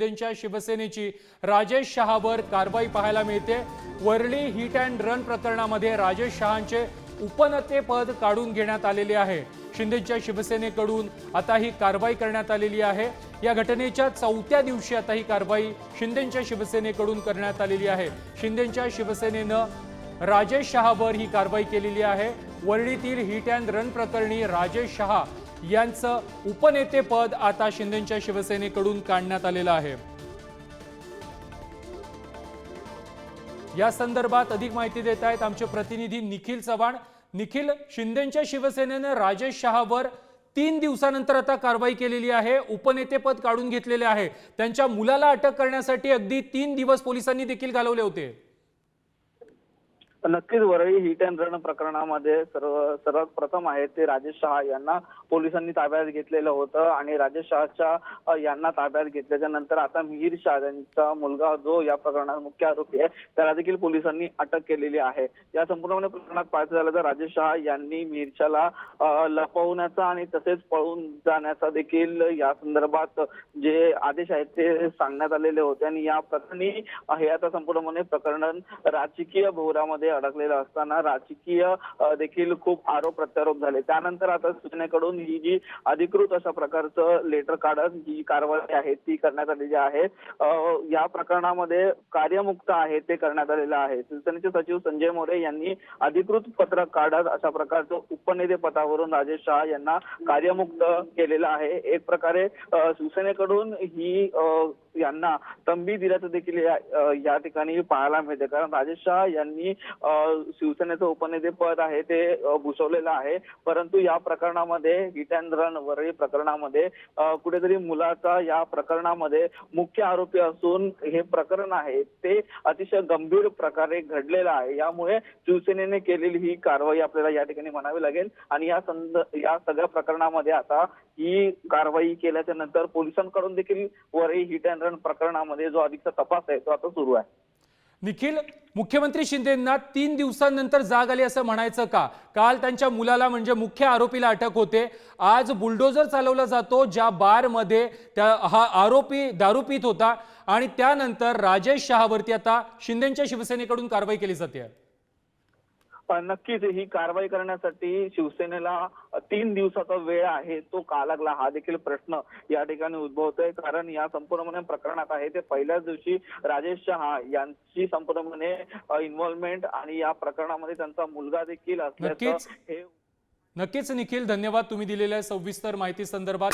शिंदेंच्या शिवसेनेची राजेश शहावर कारवाई पाहायला मिळते. वरळी हिट अँड रन प्रकरणामध्ये राजेश शहांचे उपनेतेपद काढून घेण्यात आलेले आहे. शिंदेच्या शिवसेनेकडून आता ही कारवाई करण्यात आलेली आहे. या घटनेच्या चौथ्या दिवशी आता ही कारवाई शिंदेच्या शिवसेनेकडून करण्यात आलेली आहे. शिंदेच्या शिवसेनेनं राजेश शहावर ही कारवाई केलेली आहे. वरळीतील हिट अँड रन प्रकरणी राजेश शहा यांचं उपनेतेपद आता शिंदेच्या शिवसेनेकडून काढण्यात आलेलं आहे. या संदर्भात अधिक माहिती देत आहेत आमचे प्रतिनिधी निखिल चव्हाण. निखिल शिंदेच्या शिवसेनेनं राजेश शहावर तीन दिवसानंतर आता कारवाई केलेली आहे उपनेतेपद काढून घेतलेले आहे. त्यांच्या मुलाला अटक करण्यासाठी अगदी तीन दिवस पोलिसांनी देखील घालवले होते. नक्कीच वरळी हिट अँड रन प्रकरणामध्ये सर्व सर्वात प्रथम आहे ते राजेश शहा यांना पोलिसांनी ताब्यात घेतलेलं होतं आणि राजेश शहाच्या यांना ताब्यात घेतल्याच्या नंतर आता मिहीर शाह यांचा मुलगा जो या प्रकरणात मुख्य आरोपी आहे त्याला देखील पोलिसांनी अटक केलेली आहे. या संपूर्ण प्रकरणात पाहायचं झालं तर राजेश शहा यांनी मिरशाला लपवण्याचा आणि तसेच पळून जाण्याचा देखील या संदर्भात जे आदेश आहेत ते सांगण्यात आलेले होते. आणि या प्रकरणी हे आता संपूर्णपणे प्रकरण राजकीय भोवरामध्ये मध्ये अडकलेलं असताना राजकीय देखील खूप आरोप प्रत्यारोप झाले. त्यानंतर आता सूचनेकडून ही जी अधिकृत अशा प्रकारचं लेटर काढत जी कारवाई आहे ती करण्यात आलेली आहे. या प्रकरणामध्ये कार्यमुक्त आहे ते करण्यात आलेलं आहे. शिवसेनेचे सचिव संजय मोरे यांनी अधिकृत पत्रक काढत अशा प्रकारचं उपनेते पदावरून राजेश शहा यांना कार्यमुक्त केलेलं आहे. एक प्रकारे शिवसेनेकडून ही यांना तंबी दिल्याचं देखील या ठिकाणी पाहायला मिळते. कारण राजेश शहा यांनी शिवसेनेचं उपनेते पद आहे ते अ, भूषवलेलं आहे. परंतु या प्रकरणामध्ये हिट अँड रन वरळी प्रकरणामध्ये कुठेतरी मुलाचा या प्रकरणामध्ये मुख्य आरोपी असून हे प्रकरण आहे ते अतिशय गंभीर प्रकारे घडलेलं आहे. यामुळे शिवसेनेने केलेली ही कारवाई आपल्याला या ठिकाणी म्हणावी लागेल. आणि या संद या सगळ्या प्रकरणामध्ये आता ही कारवाई केल्याच्यानंतर पोलिसांकडून देखील वरळी हिट अँड रन प्रकरणामध्ये जो अधिकचा तपास आहे तो आता सुरू आहे. निखिल मुख्यमंत्री शिंदेंना तीन दिवसांनंतर जाग आली असं म्हणायचं का? काल त्यांच्या मुलाला म्हणजे मुख्य आरोपीला अटक होते. आज बुलडोजर चालवला जातो ज्या बारमध्ये त्या हा आरोपी दारू पित होता आणि त्यानंतर राजेश शहावरती आता शिंदेच्या शिवसेनेकडून कारवाई केली जाते. नक्कीच ही कारवाई करण्यासाठी शिवसेनेला तीन दिवसाचा वेळ आहे तो का लागला हा देखील प्रश्न या ठिकाणी उद्भवतोय कारण या संपूर्णपणे प्रकरणात आहे ते पहिल्याच दिवशी राजेश शहा यांची संपूर्णपणे इन्व्हॉल्वमेंट आणि या प्रकरणामध्ये त्यांचा मुलगा देखील असल्याचं. हे नक्कीच निखिल धन्यवाद तुम्ही दिलेल्या सविस्तर माहिती संदर्भात